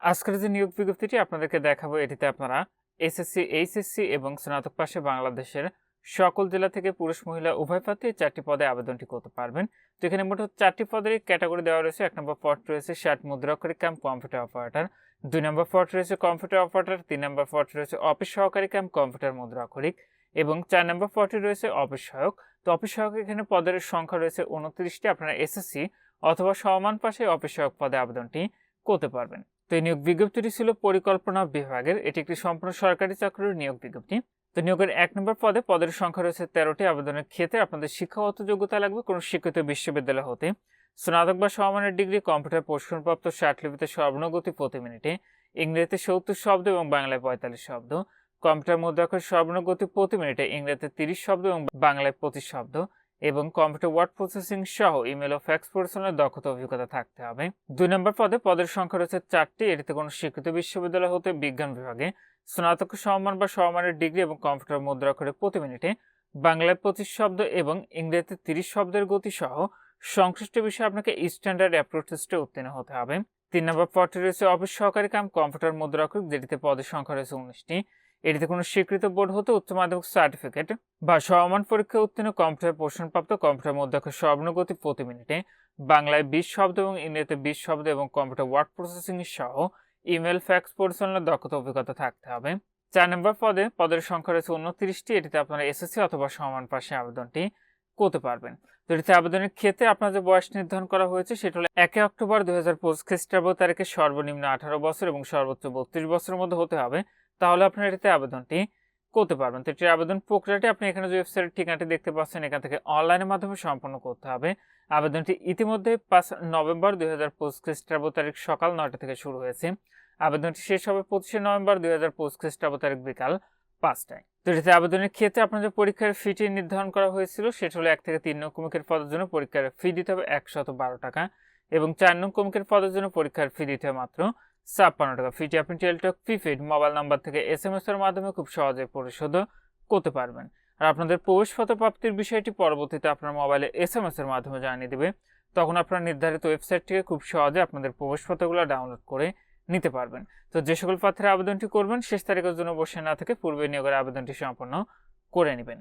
আজকের যে নিয়োগ বিজ্ঞপ্তিটি আপনাদেরকে দেখাবো, এটিতে আপনারা এসএসসি, এইচএসসি এবং স্নাতক পাশে বাংলাদেশের সকল জেলা থেকে পুরুষ, মহিলা, উভয় প্রার্থী চারটি পদে আবেদনটি করতে পারবেন। তো এখানে মোট চারটি পদের ক্যাটাগরি দেওয়া রয়েছে। এক নম্বর পদ রয়েছে ষাট মুদ্রাক্ষরিক ক্যাম্প কম্পিউটার অপারেটর। দুই নম্বর পদ রয়েছে কম্পিউটার অপারেটর। তিন নম্বর পদ রয়েছে অফিস সহকারী ক্যাম্প কম্পিউটার মুদ্রাক্ষরিক এবং চার নম্বর পদটি রয়েছে অফিস সহায়ক। তো অফিস সহায়ক এখানে পদের সংখ্যা রয়েছে উনত্রিশটি। আপনারা এসএসসি অথবা সমান পাশে অফিস সহায়ক পদে আবেদনটি করতে পারবেন। তো এই নিয়োগ বিজ্ঞপ্তিটি ছিল পরিকল্পনা বিভাগের। এটি একটি সম্পূর্ণ সরকারি চাকরির নিয়োগ বিজ্ঞপ্তি। তো নিয়োগের এক নম্বর পদে পদের সংখ্যা রয়েছে তেরোটি আবেদনের ক্ষেত্রে আপনাদের শিক্ষাগত যোগ্যতা লাগবে কোনো শিক্ষিত বিশ্ববিদ্যালয় হতে। স্নাতক বা সমমানের ডিগ্রি, কম্পিউটার প্রশিক্ষণপ্রাপ্ত ষাটলিপিতে সর্বনগতি প্রতি মিনিটে, ইংরেজিতে সত্তর শব্দ এবং বাংলায় পঁয়তাল্লিশ শব্দ। কম্পিউটার মুদ্রাক্ষর সর্বনগতি প্রতি মিনিটে, ইংরেজিতে তিরিশ শব্দ এবং বাংলায় পঁচিশ শব্দ। এবং কম্পিউটার ওয়ার্ড প্রসেসিং সহ ইমেল ও ফ্যাক্স পরিচালনার দক্ষতা অভিজ্ঞতা থাকতে হবে। দুই নম্বর পদে পদের সংখ্যা রয়েছে চারটি। এটিতে কোনো স্বীকৃত বিশ্ববিদ্যালয় হতে বিজ্ঞান বিভাগে স্নাতক সম্মান বা সমমানের ডিগ্রি এবং কম্পিউটার মুদ্রাক্ষরে প্রতি মিনিটে বাংলায় পঁচিশ শব্দ এবং ইংরেজিতে তিরিশ শব্দের গতি সহ সংশ্লিষ্ট বিষয়ে আপনাকে স্ট্যান্ডার্ড অ্যাপ্রোচ টেস্টে উত্তীর্ণ হতে হবে। তিন নম্বর পদটি রয়েছে অফিস সহকারী কাম কম্পিউটার মুদ্রাক্ষরিক, যেটিতে পদের সংখ্যা রয়েছে উনিশটি। এটিতে কোনো স্বীকৃত বোর্ড হতে উচ্চ মাধ্যমিক সার্টিফিকেট বা সমমান পরীক্ষায় উত্তীর্ণ কম্পিউটার পোষণপ্রাপ্ত কম্পিউটার মুদ্রাক্ষর স্বর্ণগতি প্রতি মিনিটে বাংলায় বিশ শব্দ এবং ইংরেজিতে বিশ শব্দ এবং কম্পিউটার ওয়ার্ড প্রসেসিং সহ ইমেল, ফ্যাক্স পরিচালনার দক্ষতা অভিজ্ঞতা থাকতে হবে। চার নম্বর পদে, পদের সংখ্যা রয়েছে উনত্রিশটি এটিতে আপনারা এসএসসি অথবা সমান পাশে আবেদনটি করতে পারবেন। তো এটিতে আবেদনের ক্ষেত্রে আপনার যে বয়স নির্ধারণ করা হয়েছে, সেটা হলো একে অক্টোবর দুই হাজার পঁচিশ খ্রিস্টাব্দ তারিখে সর্বনিম্ন আঠারো বছর এবং সর্বোচ্চ বত্রিশ বছরের মধ্যে হতে হবে। তাহলে আপনার এটিতে আবেদনটি করতে পারবেন। তো এটির আবেদন প্রক্রিয়াটি আপনি এখানে যে ওয়েবসাইটের ঠিকানাটি দেখতে পাচ্ছেন, এখান থেকে অনলাইনের মাধ্যমে সম্পন্ন করতে হবে। আবেদনটি ইতিমধ্যে পাঁচ নভেম্বর দুই হাজার পঁচিশ খ্রিস্টাব্দ তারিখ সকাল নয়টা থেকে শুরু হয়েছে। আবেদনটি শেষ হবে পঁচিশে নভেম্বর দুই হাজার পঁচিশ খ্রিস্টাব্দ তারিখ বিকাল পাঁচটায়। তো এটিতে আবেদনের ক্ষেত্রে আপনার যে পরীক্ষার ফিটি নির্ধারণ করা হয়েছিল, সেটা হলো এক থেকে তিন নং কমিকের পদের জন্য পরীক্ষার ফি দিতে হবে একশত বারো টাকা এবং চার নং কমিকের পদের জন্য পরীক্ষার ফি দিতে হবে মাত্র ছাপ্পান্ন টাকা। ফিটি আপনি টেলটক প্রিপেড মোবাইল নাম্বার থেকে এস এম এস এর মাধ্যমে খুব সহজে পরিশোধ করতে পারবেন। আর আপনাদের প্রবেশপত্র প্রাপ্তির বিষয়টি পরবর্তীতে আপনার মোবাইলে এস এম এস এর মাধ্যমে জানিয়ে দেবে। তখন আপনার নির্ধারিত ওয়েবসাইট থেকে খুব সহজে আপনাদের প্রবেশপত্রগুলো ডাউনলোড করে নিতে পারবেন। তো যে সকল প্রার্থীরা আবেদনটি করবেন, শেষ তারিখের জন্য বসে না থেকে পূর্বে নিয়োগের আবেদনটি সম্পন্ন করে নেবেন।